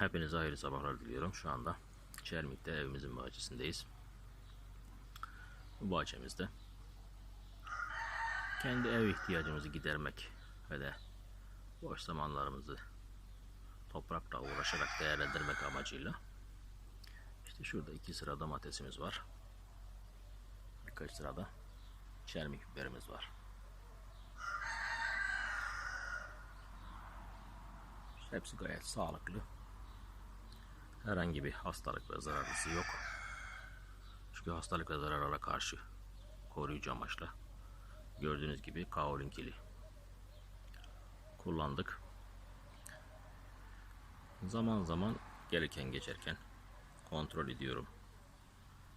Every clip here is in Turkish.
Hepinize hayırlı sabahlar diliyorum. Şu anda Çermik'te evimizin bahçesindeyiz. Bu bahçemizde kendi ev ihtiyacımızı gidermek ve de boş zamanlarımızı toprakla uğraşarak değerlendirmek amacıyla işte şurada iki sıra domatesimiz var. Birkaç sırada çermik biberimiz var. Hepsi gayet sağlıklı. Herhangi bir hastalık ve zararlısı yok. Çünkü hastalık ve zararlara karşı koruyucu amaçla gördüğünüz gibi kaolin kili kullandık. Zaman zaman gelirken geçerken kontrol ediyorum.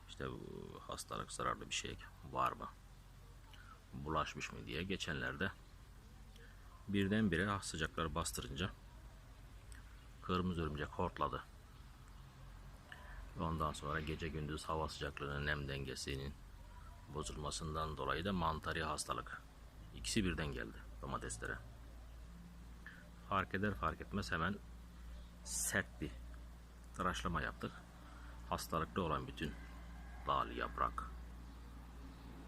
İşte bu hastalık zararlı bir şey var mı? Bulaşmış mı diye geçenlerde birdenbire sıcaklar bastırınca kırmızı örümcek hortladı. Ondan sonra gece gündüz hava sıcaklığının nem dengesinin bozulmasından dolayı da mantari hastalık. İkisi birden geldi domateslere. Fark eder fark etmez hemen sert bir tıraşlama yaptık. Hastalıklı olan bütün dal, yaprak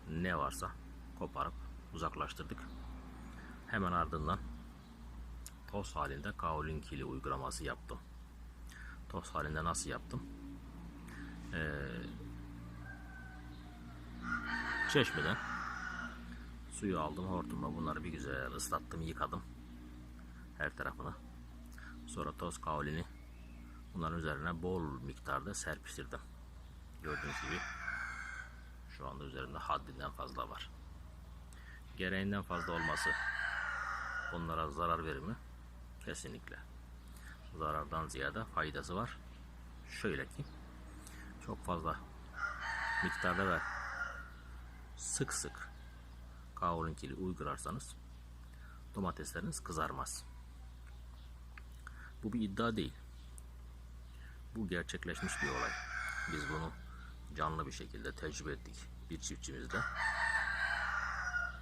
ne varsa koparıp uzaklaştırdık. Hemen ardından toz halinde kaolin kili uygulaması yaptım. Toz halinde nasıl yaptım? Ee, çeşmeden suyu aldım hortumla bunları bir güzel ıslattım yıkadım her tarafını sonra toz kaolini bunların üzerine bol miktarda serpiştirdim. Gördüğünüz gibi şu anda üzerinde haddinden fazla var. Gereğinden fazla olması onlara zarar verir mi? kesinlikle. Zarardan ziyade faydası var. Şöyle ki çok fazla miktarda ve sık sık kavrun uygularsanız domatesleriniz kızarmaz. Bu bir iddia değil. Bu gerçekleşmiş bir olay. Biz bunu canlı bir şekilde tecrübe ettik bir çiftçimizle.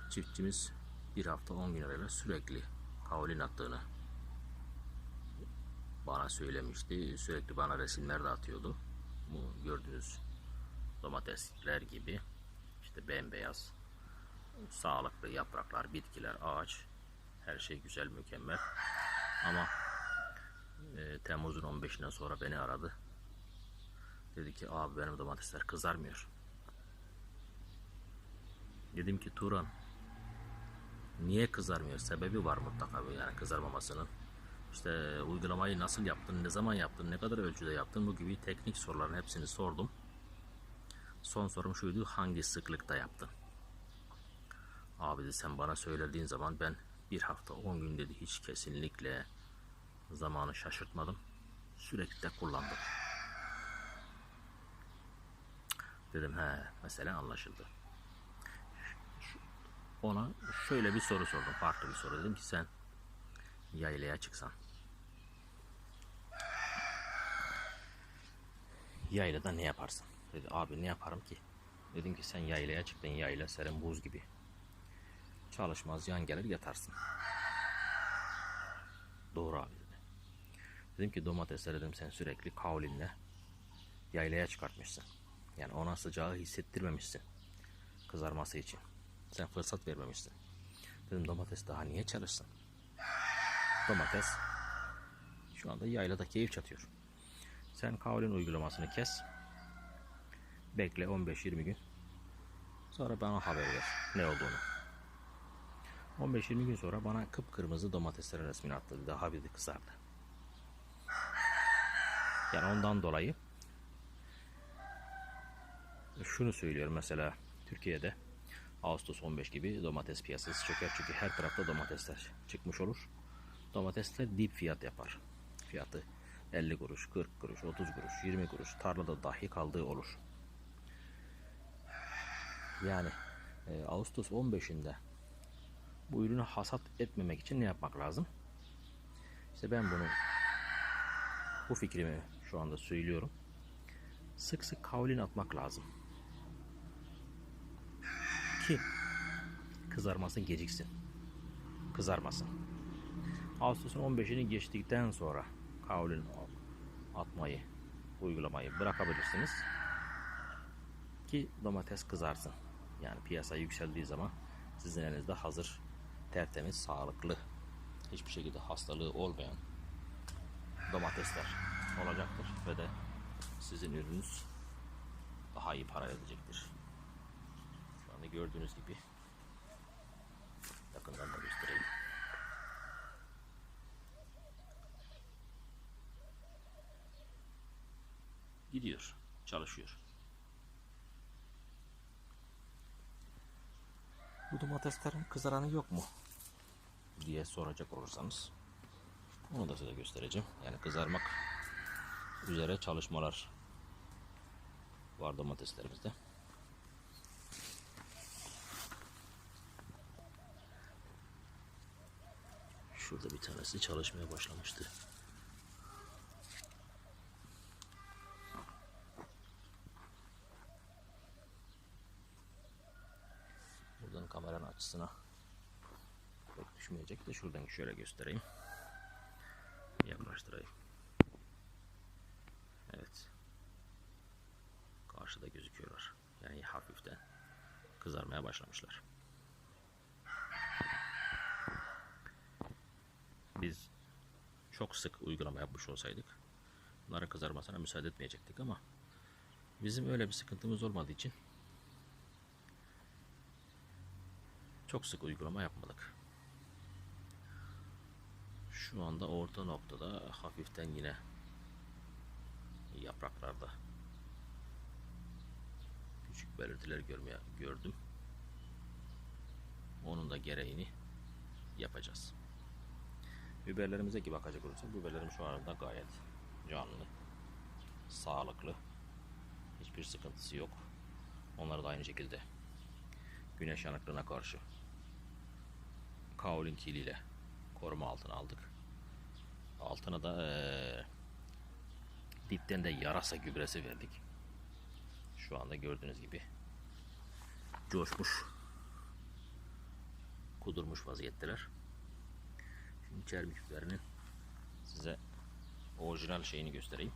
Çiftçimiz bir hafta 10 gün arayla sürekli kaolin attığını bana söylemişti. Sürekli bana resimler de atıyordu. Bu gördüğünüz domatesler gibi işte bembeyaz sağlıklı yapraklar, bitkiler, ağaç her şey güzel, mükemmel. Ama e, Temmuz'un 15'inden sonra beni aradı. Dedi ki abi benim domatesler kızarmıyor. Dedim ki Turan niye kızarmıyor? Sebebi var mutlaka yani kızarmamasının. İşte uygulamayı nasıl yaptın, ne zaman yaptın, ne kadar ölçüde yaptın bu gibi teknik soruların hepsini sordum. Son sorum şuydu hangi sıklıkta yaptın? Abi de sen bana söylediğin zaman ben bir hafta 10 gün dedi hiç kesinlikle zamanı şaşırtmadım. Sürekli de kullandım. Dedim he mesela anlaşıldı. Ona şöyle bir soru sordum farklı bir soru dedim ki sen yaylaya çıksan yaylada ne yaparsın? Dedi abi ne yaparım ki? Dedim ki sen yaylaya çıktın yayla serin buz gibi. Çalışmaz yan gelir yatarsın. Doğru abi dedi. Dedim ki domatesler dedim sen sürekli kavlinle yaylaya çıkartmışsın. Yani ona sıcağı hissettirmemişsin. Kızarması için. Sen fırsat vermemişsin. Dedim domates daha niye çalışsın? Domates şu anda yaylada keyif çatıyor. Sen kavlin uygulamasını kes. Bekle 15-20 gün. Sonra bana haber ver ne olduğunu. 15-20 gün sonra bana kıpkırmızı domateslerin resmini attı. Daha bir de kızardı. Yani ondan dolayı şunu söylüyorum mesela Türkiye'de Ağustos 15 gibi domates piyasası çöker. Çünkü her tarafta domatesler çıkmış olur. Domatesler dip fiyat yapar. Fiyatı 50 kuruş, 40 kuruş, 30 kuruş, 20 kuruş tarlada dahi kaldığı olur. Yani e, Ağustos 15'inde bu ürünü hasat etmemek için ne yapmak lazım? İşte ben bunu bu fikrimi şu anda söylüyorum. Sık sık kavlin atmak lazım. Ki kızarmasın geciksin. Kızarmasın. Ağustos'un 15'ini geçtikten sonra kavlin atmayı, uygulamayı bırakabilirsiniz. Ki domates kızarsın. Yani piyasa yükseldiği zaman sizin elinizde hazır, tertemiz, sağlıklı, hiçbir şekilde hastalığı olmayan domatesler olacaktır ve de sizin ürününüz daha iyi para edecektir. Şu anda gördüğünüz gibi yakından da göstereyim. Gidiyor, çalışıyor. Bu domateslerin kızaranı yok mu? diye soracak olursanız onu da size göstereceğim. Yani kızarmak üzere çalışmalar var domateslerimizde. Şurada bir tanesi çalışmaya başlamıştı. Buradan kameranın açısına pek düşmeyecek de şuradan şöyle göstereyim. Yaklaştırayım. Evet. Karşıda gözüküyorlar. Yani hafiften kızarmaya başlamışlar. Biz çok sık uygulama yapmış olsaydık bunların kızarmasına müsaade etmeyecektik ama bizim öyle bir sıkıntımız olmadığı için çok sık uygulama yapmadık. Şu anda orta noktada hafiften yine yapraklarda küçük belirtiler görmeye gördüm. Onun da gereğini yapacağız. Biberlerimize ki bakacak olursak biberlerim şu anda gayet canlı, sağlıklı. Hiçbir sıkıntısı yok. Onları da aynı şekilde güneş yanıklığına karşı kaolin kiliyle koruma altına aldık. Altına da eee, dipten de yarasa gübresi verdik. Şu anda gördüğünüz gibi coşmuş, kudurmuş vaziyetteler. Şimdi çermik biberinin size orijinal şeyini göstereyim.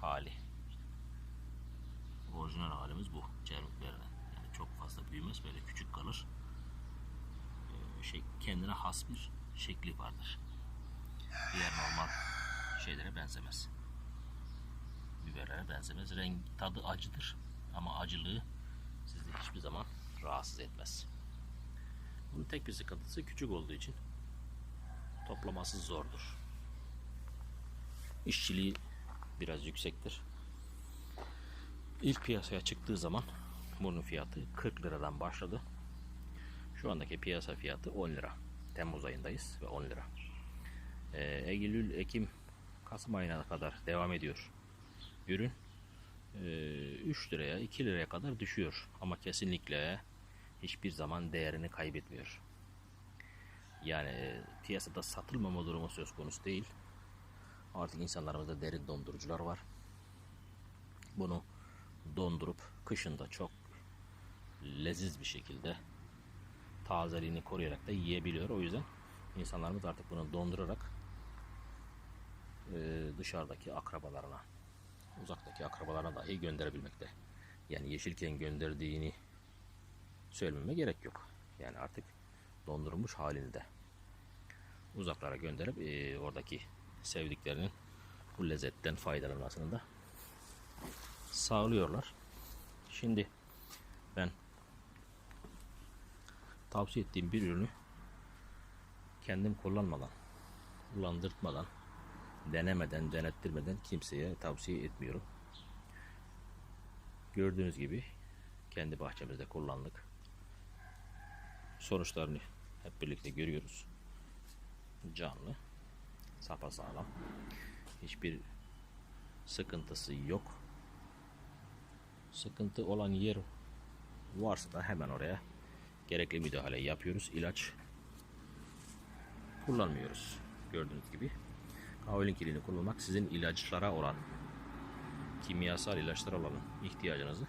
Hali. Orijinal halimiz bu çermik biberinin. Yani çok fazla büyümez böyle küçük kalır. Ee, şey kendine has bir şekli vardır. Diğer normal şeylere benzemez. Biberlere benzemez. Renk tadı acıdır ama acılığı sizi hiçbir zaman rahatsız etmez. Bunun tek bir sıkıntısı küçük olduğu için toplaması zordur. İşçiliği biraz yüksektir. İlk piyasaya çıktığı zaman bunun fiyatı 40 liradan başladı. Şu andaki piyasa fiyatı 10 lira. Temmuz ayındayız ve 10 lira. Ee, Eylül, Ekim, Kasım ayına kadar devam ediyor. Ürün ee, 3 liraya, 2 liraya kadar düşüyor. Ama kesinlikle hiçbir zaman değerini kaybetmiyor. Yani e, piyasada satılmama durumu söz konusu değil. Artık insanlarımızda derin dondurucular var. Bunu dondurup kışında çok leziz bir şekilde tazeliğini koruyarak da yiyebiliyor. O yüzden insanlarımız artık bunu dondurarak e, dışarıdaki akrabalarına, uzaktaki akrabalarına dahi gönderebilmekte. Yani yeşilken gönderdiğini söylememe gerek yok. Yani artık dondurulmuş halinde uzaklara gönderip e, oradaki sevdiklerinin bu lezzetten faydalanmasını da sağlıyorlar. Şimdi ben tavsiye ettiğim bir ürünü kendim kullanmadan, kullandırtmadan, denemeden, denettirmeden kimseye tavsiye etmiyorum. Gördüğünüz gibi kendi bahçemizde kullandık. Sonuçlarını hep birlikte görüyoruz. Canlı, sapasağlam. Hiçbir sıkıntısı yok. Sıkıntı olan yer varsa da hemen oraya gerekli müdahale yapıyoruz. İlaç kullanmıyoruz. Gördüğünüz gibi. Kaolin kilini kullanmak sizin ilaçlara olan kimyasal ilaçlara olan ihtiyacınızı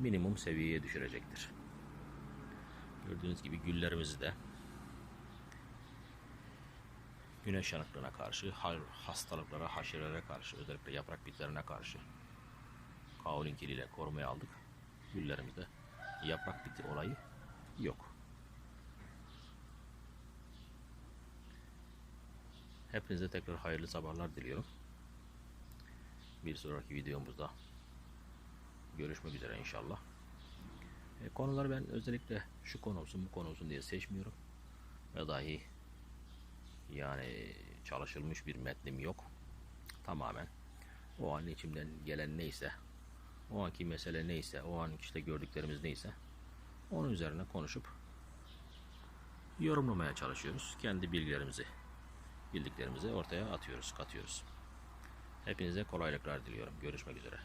minimum seviyeye düşürecektir. Gördüğünüz gibi güllerimizi de güneş yanıklığına karşı, hastalıklara, haşerelere karşı, özellikle yaprak bitlerine karşı kaolin kiliyle korumaya aldık. Güllerimizde yaprak biti olayı yok. Hepinize tekrar hayırlı sabahlar diliyorum. Bir sonraki videomuzda görüşmek üzere inşallah. E, konuları ben özellikle şu konu olsun bu konu olsun diye seçmiyorum. Ve dahi yani çalışılmış bir metnim yok. Tamamen o an içimden gelen neyse, o anki mesele neyse, o an işte gördüklerimiz neyse onun üzerine konuşup yorumlamaya çalışıyoruz. Kendi bilgilerimizi, bildiklerimizi ortaya atıyoruz, katıyoruz. Hepinize kolaylıklar diliyorum. Görüşmek üzere.